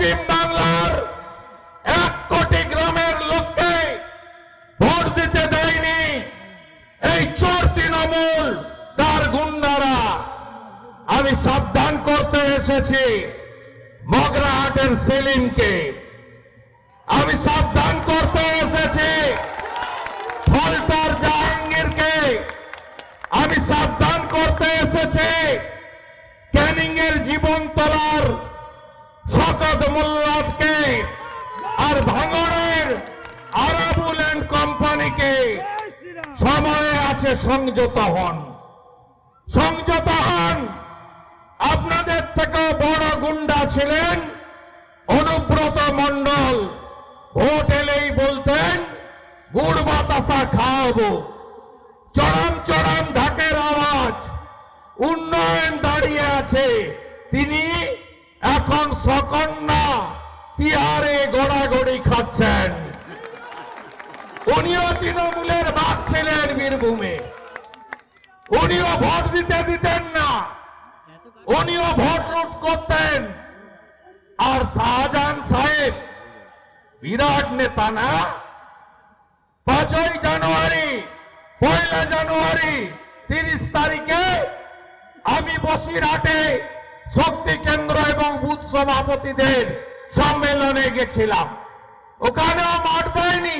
পশ্চিম বাংলার এক কোটি গ্রামের লোককে ভোট দিতে দেয়নি এই চোর তৃণমূল, তার গুন্ডারা। আমি সাবধান করতে এসেছি মগরাহাটের সেলিমকে। আমি সাবধান করতে এসেছি ফলতার জাহাঙ্গীরকে। আমি সাবধান করতে এসেছি ক্যানিং এর জীবন তোলার শকত মোল্লাদকে আর ভাঙড়ের আরাবুল অ্যান্ড কোম্পানিকে সময়ে আছে সংযত হন। সংযত হন। আপনাদের থেকে বড় গুন্ডা ছিলেন অনুব্রত মণ্ডল। ভোট এলেই বলতেন, গুড় বাতাসা খাওয়াবো। চরম চরম ঢাকের আওয়াজ। উন্নয়ন দাঁড়িয়ে আছে। তিনি এখন সকন্যা তিহারে গোড়াগড়ি খাচ্ছেন। উনিও তৃণমূলের বাঘ ছিলেন বীরভূমে। উনিও ভোট দিতে দিতেন না। উনিও ভোট লুট করতেন। আর শাহজাহান সাহেব বিরাট নেতা না। পাঁচই জানুয়ারি, পয়লা জানুয়ারি তিরিশ তারিখে আমি বসিরহাটে শক্তি কেন্দ্র এবং বুথ সভাপতিদের সম্মেলনে গেছিলাম। ওখানেও মাঠ দেয়নি,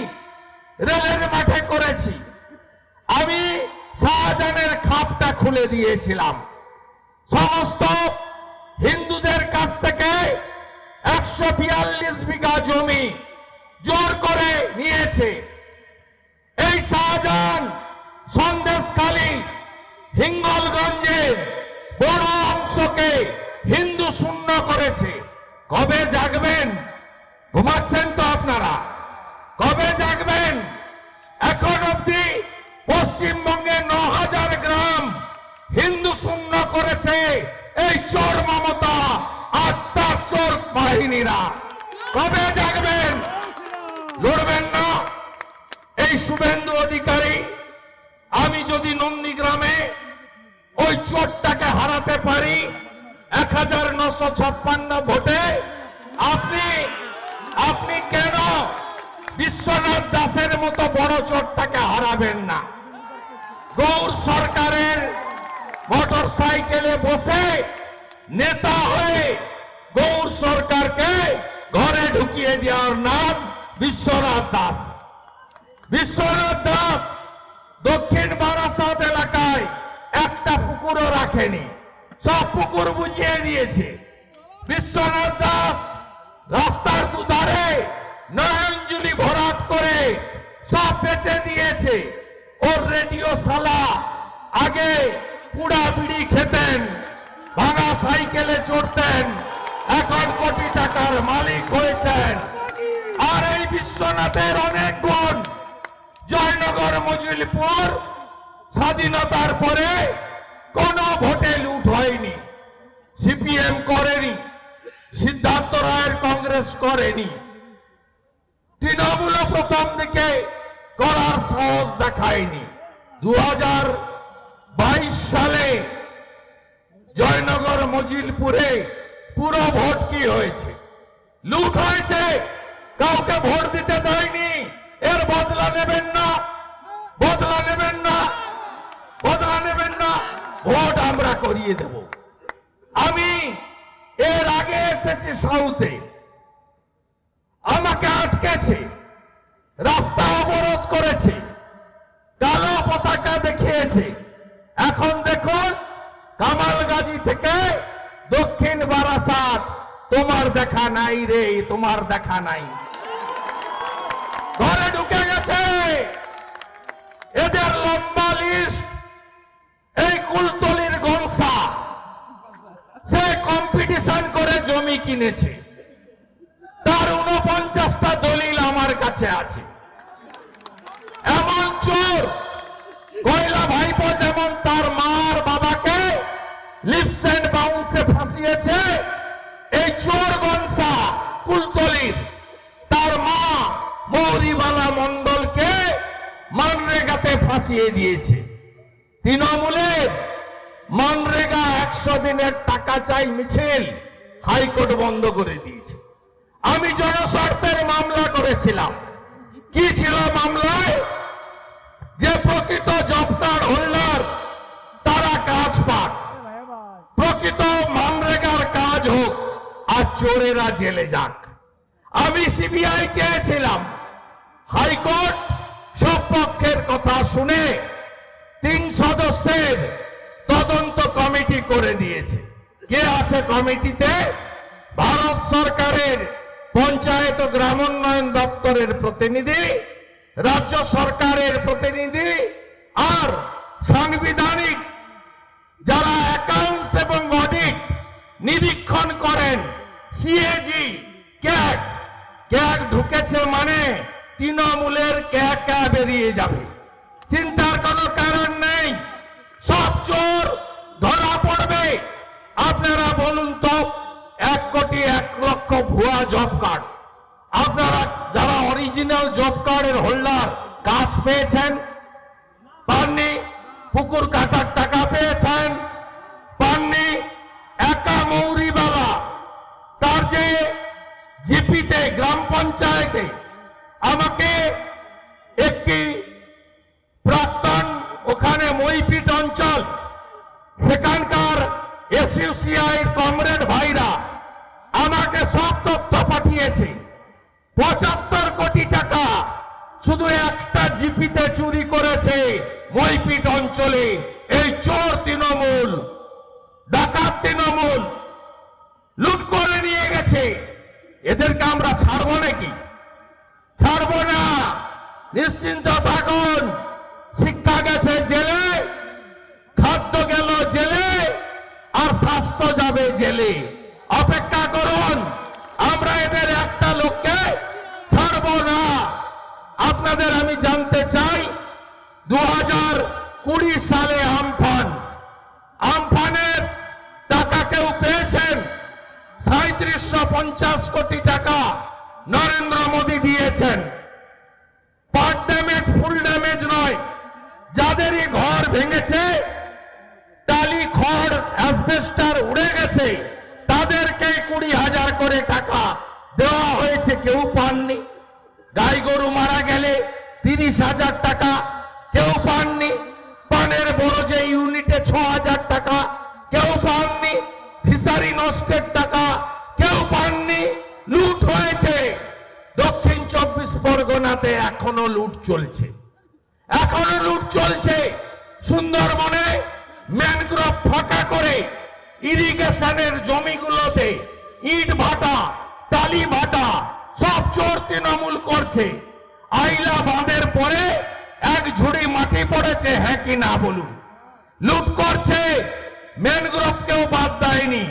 রেলের মাঠে করেছি। আমি শাহজাহানের খাপটা খুলে দিয়েছিলাম। সমস্ত হিন্দুদের কাছ থেকে একশো বিয়াল্লিশ বিঘা জমি জোর করে নিয়েছে। এই শাহজাহান সন্দেশখালী হিঙ্গলগঞ্জের বড় অংশকে হিন্দু শূন্য করেছে। কবে জাগবেন? ঘুমাচ্ছেন তো আপনারা। কবে জাগবেন? এখন অব্দি পশ্চিমবঙ্গে ন হাজার গ্রাম হিন্দু শূন্য করেছে। এই চোর মমতা আর তার চোর বাহিনীরা। কবে জাগবেন? লড়বেন না। এই শুভেন্দু অধিকারী, আমি যদি নন্দীগ্রামে ওই চোরটাকে হারাতে পারি এক হাজার নশো ছাপ্পান্ন ভোটে আপনি আপনি কেন বিশ্বনাথ দাসের মতো বড় চোরটাকে হারাবেন না? গৌর সরকারের মোটর সাইকেলে বসে নেতা হয়ে গৌর সরকারকে ঘরে ঢুকিয়ে দেওয়ার নাম বিশ্বনাথ দাস। বিশ্বনাথ দাস দক্ষিণ বারাসাত এলাকায় একটা পুকুরও রাখেনি। সব পুকুর বুঝিয়ে দিয়েছে। বিশ্বনাথ দাস রাস্তার দুধারে নয়নজুলি ভরাট করে সব বেচে দিয়েছে। ওর রেডিও সালা আগে পুড়া বিড়ি খেতেন, ভাঙা সাইকেলে চড়তেন, এখন কোটি টাকার মালিক হয়েছেন। আর এই বিশ্বনাথের অনেক গুণ, জয়নগর মজিলপুর স্বাধীনতার পরে কোন ভোটে লুট হয়নি। সিপিএম করেনি, সিদ্ধার্থ রায়ের কংগ্রেস করেনি। তৃণমূল প্রথম দিকে করার সাহস দেখায়নি। দু সালে জয়নগর মজিলপুরে পুরো ভোট কি হয়েছে? লুট হয়েছে, কাউকে ভোট দিতে দেয়নি, এর বদলা নেবেন না, বদলা নেবেন না, বদলা নেবেন না। ভোট আমরা করিয়ে দেব। আমি এর আগে এসেছি সাউথে। আমাকে আটকেছে, রাস্তা অবরোধ করেছে কালো পতাকা দেখিয়েছে। এখন দেখুন, কামালগাজী থেকে দক্ষিণ বারাসাত, তোমার দেখা নাই রে, তোমার দেখা নাই। ঘরে ঢুকে গেছে। এদের লম্বা লিস্ট এই কুলতলির গংসা সে কম্পিটিশন করে জমি কিনেছে। তার উনপঞ্চাশটা দলিল আমার কাছে আছে। এমন চোর, কয়লা ভাইপো যেমন তার মার বাবাকে লিপস এন্ড বাউন্সে ফাঁসিয়েছে, এই চোর গনসা কুলতলির তার মা মৌরিবালা মন্ডলকে মানরেগাতে ফাঁসিয়ে দিয়েছে। তৃণমূলের মনরেগা একশো দিনের টাকা চাই মিছিল হাইকোর্ট বন্ধ করে দিয়েছে। আমি জনস্বার্থের মামলা করেছিলাম। কি ছিল মামলায়? যে প্রকৃত জব হোল্ডার তারা কাজ পাক। প্রকৃত মানরেগার কাজ হোক, আর চোরেরা জেলে যাক। আমি সিবিআই চেয়েছিলাম। হাইকোর্ট সব পক্ষের কথা শুনে তিন সদস্যের তদন্ত কমিটি করে দিয়েছে। কে আছে কমিটিতে? ভারত সরকারের পঞ্চায়েত ও গ্রামোন্নয়ন দপ্তরের প্রতিনিধি, রাজ্য সরকারের প্রতিনিধি আর সাংবিধানিক যারা অ্যাকাউন্টস এবং অডিট নিরীক্ষণ করেন সিএজি ক্যাগ ক্যাগ ঢুকেছে মানে তৃণমূলের ক্যাগ ক্যা বেরিয়ে যাবে। চিন্তার কোনো কারণ নেই সব চোর ধরা পড়বে। আপনারা বলুন তো, এক কোটি এক লক্ষ ভুয়া জব কার্ড আপনারা যারা অরিজিনাল জব কার্ডের হোল্ডার কাজ পেয়েছেন, পাননি, পুকুর কাটার টাকা পেয়েছেন, পাননি, একা মৌরিবালা তার যে জিপিতে, গ্রাম পঞ্চায়েতে, আমাকে একটি প্রাক্তন ওখানে মইপিট অঞ্চল সেখানকার এসইউসিআই কমরেড ভাইরা আমাকে সব তথ্য পাঠিয়েছে। পঁচাত্তর কোটি টাকা শুধু একটা জিপিতে চুরি করেছে মইপিট অঞ্চলে। এই চোর তৃণমূল, ডাকাত তৃণমূল লুট করে নিয়ে গেছে। এদেরকে আমরা ছাড়বো নাকি? ছাড়বো না। নিশ্চিন্ত থাকুন। শিক্ষা গেছে জেলে খাদ্য গেল জেলে আর স্বাস্থ্য যাবে অপেক্ষা করুন, আমরা এদের একটা লোককে ছাড়বো না। আপনাদের আমি জানতে চাই দু হাজার কুড়ি সালে আমফান, আমফানের টাকা কেউ পেয়েছেন? সাঁত্রিশশো কোটি টাকা নরেন্দ্র মোদী দিয়েছেন পার্ট ড্যামেজ ফুল ড্যামেজ নয় যাদেরই ঘর ভেঙেছে টালি খড় অ্যাসবেস্টার উড়ে গেছে তাদেরকে কুড়ি হাজার করে টাকা দেওয়া হয়েছে কেউ পাননি। গাই গরু মারা গেলে তিরিশ হাজার টাকা কেউ পাননি। পানের বড় যে ইউনিটে ছ হাজার টাকা কেউ পাননি। ফিসারি নষ্টের টাকা কেউ পাননি। লুট হয়েছে। দক্ষিণ চব্বিশ পরগনাতে এখনও লুট চলছে। এখনও লুট চলছে। সুন্দরবনে ম্যানগ্রোভ ফাঁকা করে ইরিগেশনের জমিগুলোতে ইট ভাটা। টালি ভাটা সব চোর তৃণমূল করছে। আইলা বাঁধের পরে এক ঝুড়ি মাটি পড়েছে হ্যাঁ কি না বলুন। লুট করছে ম্যানগ্রোভকেও বাদ দেয়নি।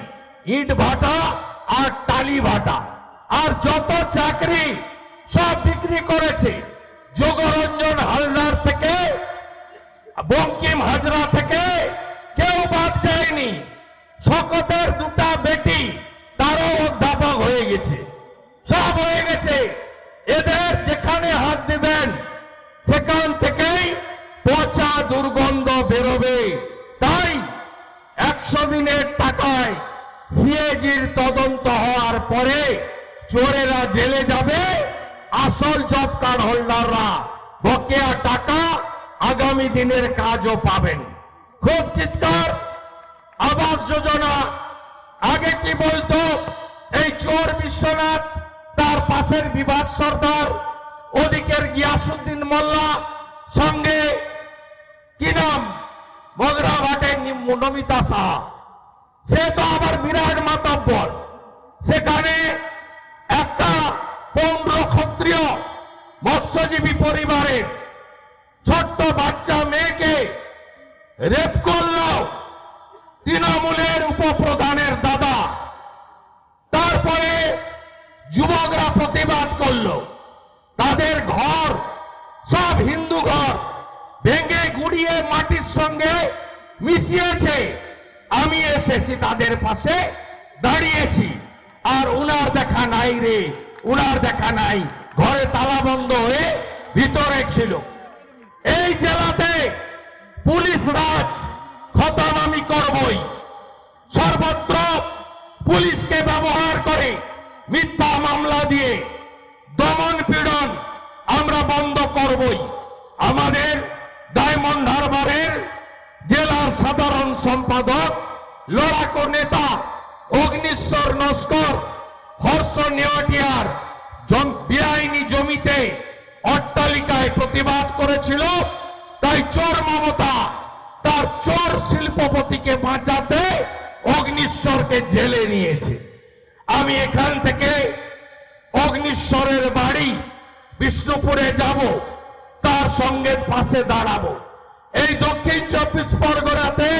ইট ভাটা আর টালি ভাটা। আর যত চাকরি সব বিক্রি করেছে। যোগরঞ্জন হালদার থেকে, বঙ্কিম হাজরা থেকে কেউ বাদ যায়নি। শকতের দুটা বেটি গেছে। সব হয়ে গেছে। এদের যেখানে হাত দিবেন, সেখান থেকেই পচা দুর্গন্ধ বেরোবে। তাই একশো দিনের টাকায় সিএজির তদন্ত হওয়ার পরে চোরেরা জেলে যাবে। আসল জব কার্ড হোল্ডাররা বকেয়া টাকা আগামী দিনের কাজও পাবেন। খুব চিৎকার, আবাস যোজনা। আগে কি বলতো এই চোর বিশ্বনাথ, তার পাশের বিভাস সর্দার, ওদিকের গিয়াসুদ্দিন মোল্লা, সঙ্গে কি নাম? মগরা ঘাটের নমিতা সাহা সে তো আবার বিরাট মাতব্বর। সেখানে একটা পৌণ্ড ক্ষত্রিয় মৎস্যজীবী পরিবারের ছোট্ট বাচ্চা মেয়েকে রেপ করল তৃণমূলের উপপ্রধানের প্রতিবাদ করল। তাদের ঘর, সব হিন্দু ঘর, ভেঙে গুড়িয়ে মাটির সঙ্গে মিশিয়েছে। আমি এসেছি তাদের পাশে দাঁড়িয়েছি। আর উনার দেখা নাই রে, উনার দেখা নাই। ঘরে তালা বন্ধ হয়ে ভিতরে ছিল। এই জেলাতে পুলিশ রাজ খতম আমি করবই। সর্বত্র পুলিশকে ব্যবহার করে মিথ্যা মামলা দিয়ে দমন পীড়ন আমরা বন্ধ করবই। আমাদের ডায়মন্ড হারবারের জেলার সাধারণ সম্পাদক, লড়াকো নেতা অগ্নিশ্বর নস্কর, হর্ষ নেওয়াটিয়ার বেআইনি জমিতে অট্টালিকায় প্রতিবাদ করেছিল। তাই চোর মমতা তার চোর শিল্পপতিকে বাঁচাতে অগ্নিশ্বরকে জেলে নিয়েছে। আমি এখান থেকে অগ্নিশ্বরের বাড়ি বিষ্ণুপুরে যাব, তার সঙ্গে পাশে দাঁড়াবো। এই দক্ষিণ চব্বিশ পরগনাতে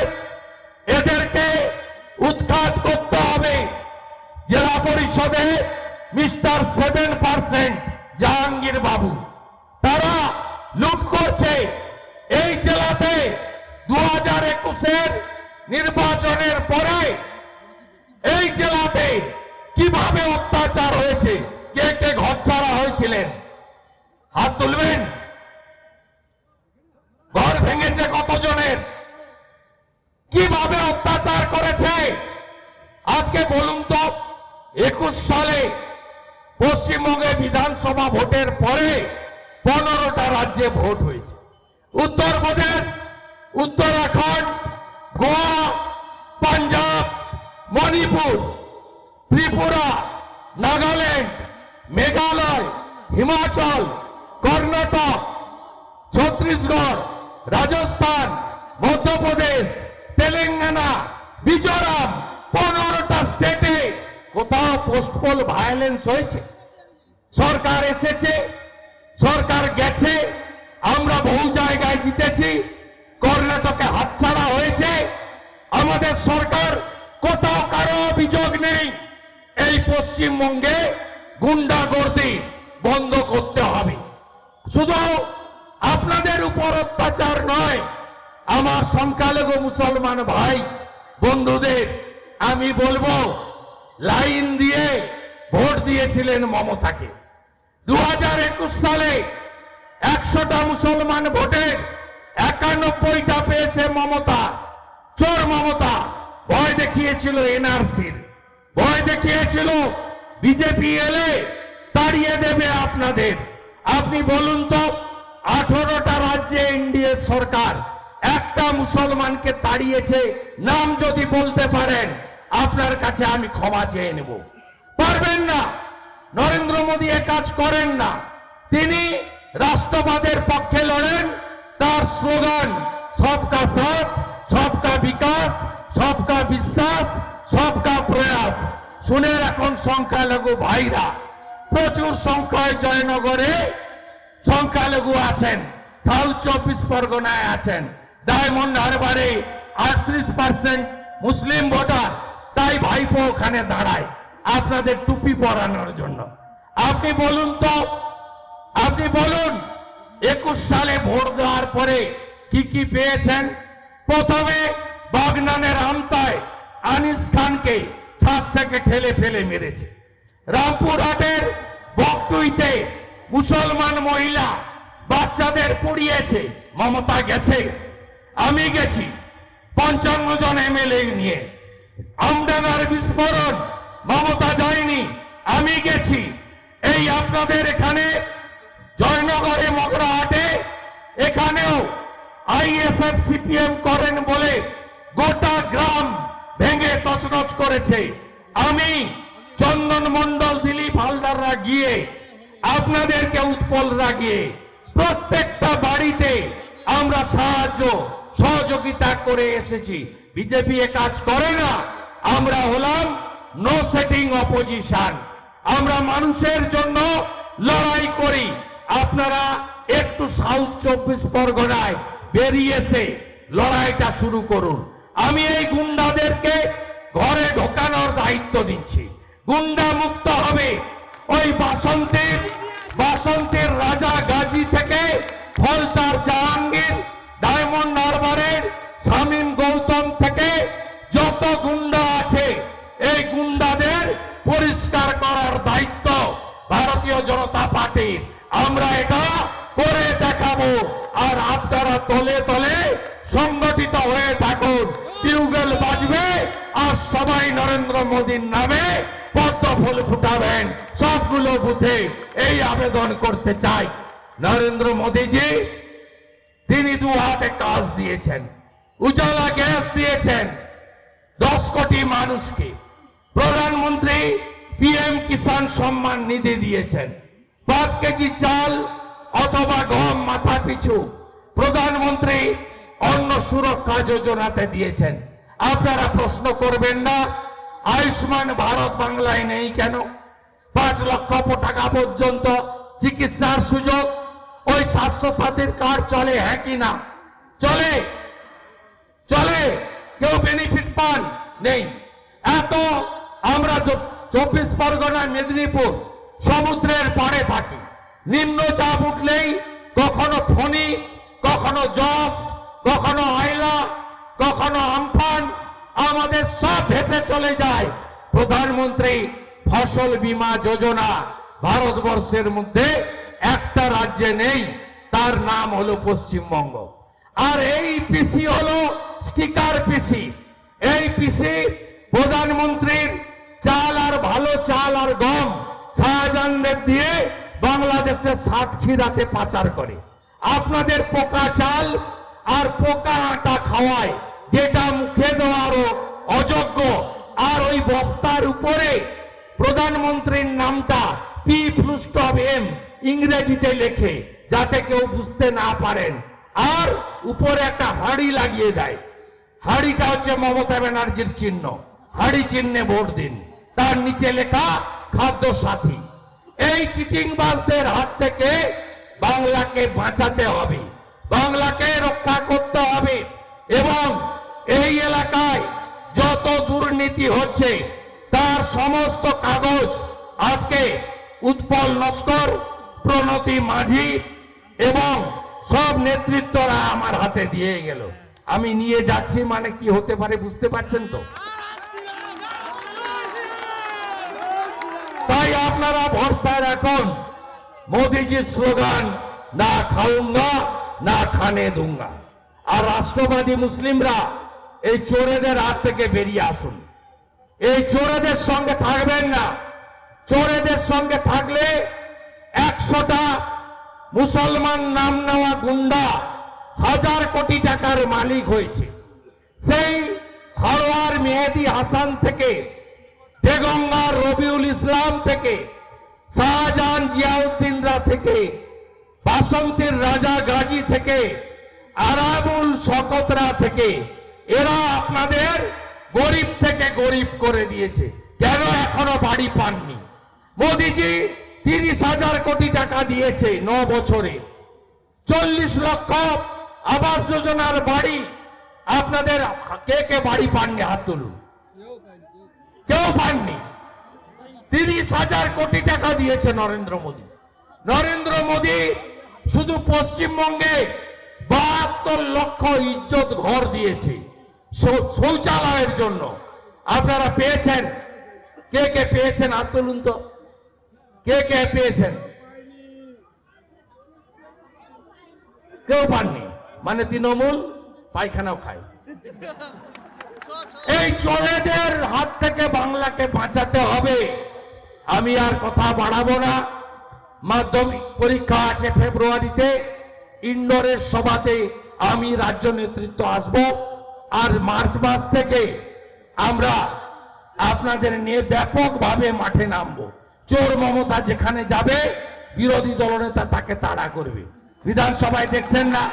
এদেরকে উৎখাত করতে হবে। জেলা পরিষদে মিস্টার সেভেন পার্সেন্ট জাহাঙ্গীর বাবু, তারা লুট করছে এই জেলাতে দু হাজার একুশের নির্বাচনের পরে এই জেলাতে। কীভাবে অত্যাচার হয়েছে? কে কে ঘর ছাড়া হয়েছিলেন? হাত তুলবেন? ঘর ভেঙেছে কতজনের? কীভাবে অত্যাচার করেছে? আজকে বলুন তো, একুশ সালে পশ্চিমবঙ্গে বিধানসভা ভোটের পরে পনেরোটা রাজ্যে ভোট হয়েছে। উত্তরপ্রদেশ, উত্তরাখণ্ড, গোয়া, পাঞ্জাব, মণিপুর। ত্রিপুরা, নাগাল্যান্ড, মেঘালয়, হিমাচল, কর্ণাটক, ছত্তিশগড়, রাজস্থান, মধ্যপ্রদেশ, তেলেঙ্গানা, মিজোরাম, পনেরোটা স্টেটে কোথাও পোস্টপোল ভায়োলেন্স হয়েছে। সরকার এসেছে, সরকার গেছে, আমরা বহু জায়গায় জিতেছি, কর্ণাটকে হাতছাড়া হয়েছে। আমাদের সরকার কোথাও কারও অভিযোগ নেই এই পশ্চিমবঙ্গে গুন্ডাগর্দি বন্ধ করতে হবে। শুধু আপনাদের উপর অত্যাচার নয়, আমার সংখ্যালঘু মুসলমান ভাই, বন্ধুদের, আমি বলব, লাইন দিয়ে ভোট দিয়েছিলেন মমতাকে। দু হাজার একুশ সালে একশোটা মুসলমান ভোটের একানব্বইটা পেয়েছে মমতা, চোর মমতা, ভয় দেখিয়েছিল এনআরসির। ভয় দেখিয়েছিল। বিজেপি এলে তাড়িয়ে দেবে আপনাদের। আপনি বলুন তো, আঠারোটা রাজ্যে এনডিএ সরকার একটা মুসলমানকে তাড়িয়েছে? নাম যদি বলতে পারেন, আপনার কাছে আমি ক্ষমা চেয়ে নেব। পারবেন না। নরেন্দ্র মোদী এ কাজ করেন না। তিনি রাষ্ট্রবাদের পক্ষে লড়েন। তার স্লোগান, সবকা সাথ, সবকা বিকাশ, সবকা বিশ্বাস সবকা প্রয়াস। শুনে এখন সংখ্যালঘু ভাইরা, প্রচুর সংখ্যায় জয়নগরে সংখ্যালঘু আছেন, সাউথ চব্বিশ পরগনায় আছেন। ডায়মন্ড হারবারে আটত্রিশ পার্সেন্ট মুসলিম ভোটার, তাই ভাইপো ওখানে দাঁড়ায়। আপনাদের টুপি পরানোর জন্য। আপনি বলুন তো, আপনি বলুন, একুশ সালে ভোট দেওয়ার পরে কি কি পেয়েছেন? প্রথমে বাগনানের আমতায় আনিস খানকে ছাদ থেকে ঠেলে ফেলে মেরেছে। রামপুরহাটের বকটুইতে মুসলমান মহিলা বাচ্চাদের পুড়িয়েছে, মমতা গেছে। আমি গেছি পঞ্চান্ন জন এমএলএ নিয়ে। আমডানার বিস্ফোরণ, মমতা যায়নি, আমি গেছি। এই আপনাদের এখানে জয়নগরে মগরাহাটে এখানেও আইএসএফ সিপিএম করেন বলে গোটা গ্রাম ভেঙে তছনছ করেছে। আমি চন্দন মন্ডল দিলীপ হালদাররা গিয়ে আপনাদেরকে উৎপলরা গিয়ে প্রত্যেকটা বাড়িতে আমরা সাহায্য, সহযোগিতা করে এসেছি। বিজেপি এ কাজ করে না। আমরা হলাম নো সেটিং অপোজিশন আমরা মানুষের জন্য লড়াই করি। আপনারা একটু সাউথ চব্বিশ পরগনায় বেরিয়ে এসে লড়াইটা শুরু করুন। আমি এই গুন্ডাদেরকে ঘরে ঢোকানোর দায়িত্ব দিচ্ছি গুন্ডা মুক্ত হবে। ওই বাসন্তের বাসন্তের রাজা গাজী থেকে ফলতার জাহাঙ্গীর, ডায়মন্ড হারবারের শামীম গৌতম থেকে যত গুন্ডা আছে, এই গুন্ডাদের পরিষ্কার করার দায়িত্ব ভারতীয় জনতা পার্টির। আমরা এটা করে দেখাবো। আর আপনারা তলে তলে সংগঠিত হয়ে আর সবাই নরেন্দ্র মোদীর নামে পদ্ম ফুল ফুটাবেন। সবগুলো বুথে এই আবেদন করতে চাই। নরেন্দ্র মোদীজি, তিনি দু হাতে কাজ দিয়েছেন, উজালা গ্যাস দিয়েছেন, দশ কোটি মানুষকে। প্রধানমন্ত্রী পিএম কিষাণ সম্মান নিধি দিয়েছেন। পাঁচ কেজি চাল অথবা গম মাথা পিছু প্রধানমন্ত্রী অন্ন সুরক্ষা যোজনাতে দিয়েছেন। আপনারা প্রশ্ন করবেন না, আয়ুষ্মান ভারত বাংলায় নেই কেন? পাঁচ লক্ষ টাকা পর্যন্ত চিকিৎসার সুযোগ, ওই স্বাস্থ্য সাথীর কার্ড চলে হ্যাঁ কি না? চলে। চলে। কেউ বেনিফিট পান? নেই। এত আমরা চব্বিশ পরগনা, মেদিনীপুর, সমুদ্রের পাড়ে থাকি। নিম্ন চাপ উঠলেই কখনো ফণি, কখনো জফ, কখনো আইলা কখনো আমফান আমাদের সব ভেসে চলে যায়। প্রধানমন্ত্রী ফসল বীমা যোজনা ভারতবর্ষের মধ্যে একটা রাজ্যে নেই, তার নাম হলো পশ্চিমবঙ্গ। আর এই পিসি হলো স্টিকার পিসি এই পিসি প্রধানমন্ত্রীর চাল আর ভালো চাল আর গম শাহজাহানদের দিয়ে বাংলাদেশের সাতক্ষীরাতে পাচার করে। আপনাদের পোকা চাল আর পোকা আটা খাওয়ায় যেটা মুখে দেওয়ারও অযোগ্য। আর ওই বস্তার উপরে প্রধানমন্ত্রীর নামটা পি ফুলস্টপ এম ইংরেজিতে লেখে, যাতে কেউ বুঝতে না পারেন। আর উপরে একটা হাড়ি লাগিয়ে দেয়। হাড়িটা হচ্ছে মমতা ব্যানার্জির চিহ্ন। হাড়ি চিহ্নে ভোট দিন। তার নিচে লেখা, খাদ্য সাথী। এই চিটিংবাজদের হাত থেকে বাংলাকে বাঁচাতে হবে। বাংলাকে রক্ষা করতে হবে। এবং দুর্নীতি হচ্ছে? তার সমস্ত কাগজ আজকে উৎপল নস্কর, প্রণতি মাঝি এবং সব নেতৃত্বরা আমার হাতে দিয়ে গেল। আমি নিয়ে যাচ্ছি মানে কি হতে পারে বুঝতে পারছেন তো? তাই আপনারা ভরসায় রাখুন। মোদীজির স্লোগান, না খাউঙ্গা, না খানে দুঙ্গা। আর রাষ্ট্রবাদী মুসলিমরা এই চোরেদের হাত থেকে বেরিয়ে আসুন। এই চোরেদের সঙ্গে থাকবেন না। চোরেদের সঙ্গে থাকলে একশোটা মুসলমান নাম নেওয়া গুন্ডা হাজার কোটি টাকার মালিক হয়েছে। সেই হারোয়ার মেহেদি হাসান থেকে, দেগঙ্গার রবিউল ইসলাম থেকে, শাহজাহান জিয়াউদ্দিনরা থেকে, বাসন্তীর রাজা গাজী থেকে, আরাবুল শকতরা থেকে, এরা আপনাদের গরিব থেকে গরিব করে দিয়েছে। কেন এখনও বাড়ি পাননি? মোদিজি তিরিশ হাজার কোটি টাকা দিয়েছে ন বছরে। চল্লিশ লক্ষ আবাস যোজনার বাড়ি আপনাদের কে কে বাড়ি পাননি? হাত তুলুন। কেউ পাননি? তিরিশ হাজার কোটি টাকা দিয়েছে নরেন্দ্র মোদী। নরেন্দ্র মোদী শুধু পশ্চিমবঙ্গে বাহাত্তর লক্ষ ইজ্জত ঘর দিয়েছে। শৌচালয়ের জন্য। আপনারা পেয়েছেন? কে কে পেয়েছেন? হাত তুলুন তো। কে কে পেয়েছেন? কেউ পাননি। মানে তৃণমূল পায়খানাও খায়। এই চোরেদের হাত থেকে বাংলাকে বাঁচাতে হবে। আমি আর কথা বাড়াবো না। মাধ্যমিক পরীক্ষা আছে ফেব্রুয়ারিতে। ইন্ডোরের সভাতে আমি রাজ্য নেতৃত্ব আসব। আর মার্চ মাস থেকে আমরা আপনাদের নিয়ে ব্যাপকভাবে মাঠে নামবো। চোর মমতা যেখানে যাবে, বিরোধী দলনেতা তাকে তাড়া করবে। বিধানসভায় দেখছেন না?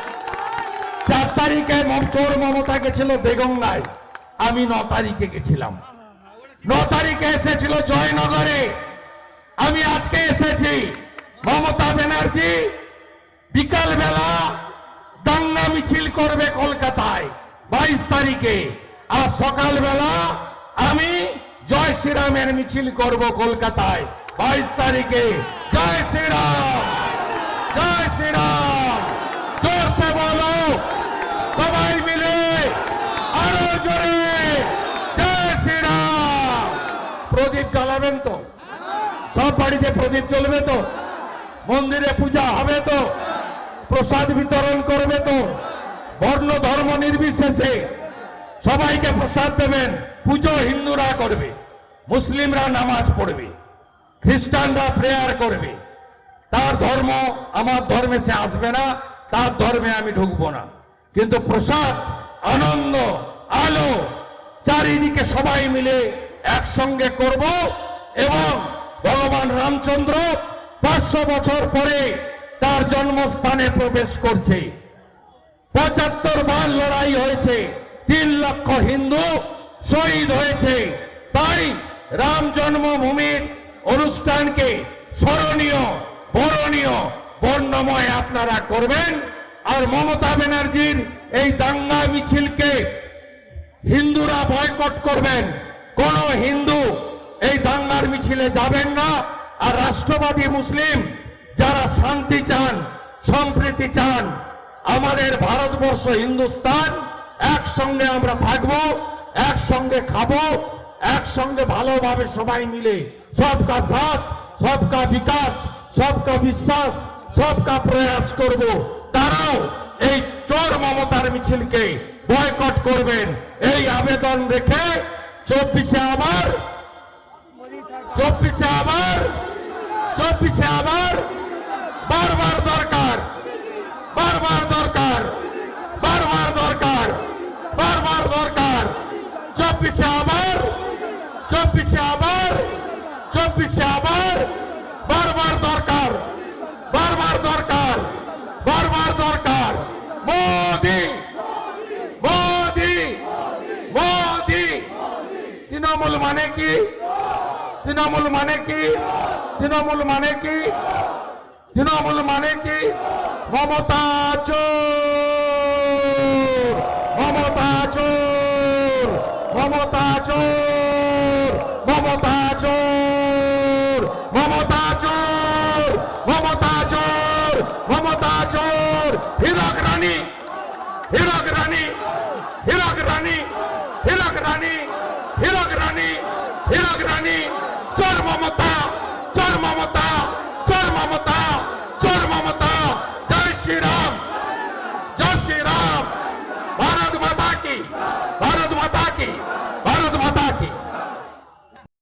চার তারিখে চোর মমতা গেছিল বেগঙ্গায়। আমি ন তারিখে গেছিলাম। ন তারিখে এসেছিল জয়নগরে। আমি আজকে এসেছি। মমতা ব্যানার্জি বিকালবেলা দাঙ্গা মিছিল করবে কলকাতায়। বাইশ তারিখে আর সকাল বেলা আমি জয় শ্রীরামের মিছিল করব কলকাতায়। বাইশ তারিখে জয় শ্রীরাম জয় শ্রীরাম। জোরসে বলো, সবাই মিলে আরও জোরে, জয় শ্রীরাম। প্রদীপ জ্বালাবেন তো? সব বাড়িতে প্রদীপ চলবে তো? মন্দিরে পূজা হবে তো? প্রসাদ বিতরণ করবে তো? বর্ণ ধর্ম নির্বিশেষে সবাইকে প্রসাদ দেবেন, পুজো হিন্দুরা করবে, মুসলিমরা নামাজ পড়বে, খ্রিস্টানরা প্রেয়ার করবে। তার ধর্ম আমার ধর্মে সে আসবে না, তার ধর্মে আমি ঢুকবো না। কিন্তু প্রসাদ, আনন্দ, আলো চারিদিকে সবাই মিলে একসঙ্গে করব এবং ভগবান রামচন্দ্র পাঁচশো বছর পরে তার জন্মস্থানে প্রবেশ করছে। পঁচাত্তর বার লড়াই হয়েছে। তিন লক্ষ হিন্দু শহীদ হয়েছে। তাই রাম জন্মভূমির অনুষ্ঠানকে স্মরণীয়, বরণীয়, বর্ণময় আপনারা করবেন। আর মমতা ব্যানার্জির এই দাঙ্গা মিছিলকে হিন্দুরা বয়কট করবেন। কোন হিন্দু এই দাঙ্গার মিছিলে যাবেন না। আর রাষ্ট্রবাদী মুসলিম যারা শান্তি চান, সম্প্রীতি চান আমাদের ভারতবর্ষ হিন্দুস্তান একসঙ্গে আমরা থাকব, একসঙ্গে খাব, একসঙ্গে ভালোভাবে সবাই মিলে। সবকা সাথ, সবকা বিকাশ, সবকা বিশ্বাস, সবকা প্রয়াস করব। তারাও এই চোর মমতার মিছিলকে বয়কট করবেন। এই আবেদন রেখে চব্বিশে আবার চব্বিশে আবার চব্বিশে আবার বারবার দরকার বারবার দরকার বারবার দরকার বারবার দরকার চব্বিশে আবার চব্বিশে আবার চব্বিশে আবার বারবার দরকার বারবার দরকার বারবার দরকার মোদি মোদি মোদি তৃণমূল মানে কি তৃণমূল মানে কি তৃণমূল মানে কি তৃণমূল মানে কি মমতা চোর মমতা চোর মমতা চোর মমতা চোর মমতা চোর মমতা চোর মমতা চোর হীরক রানী।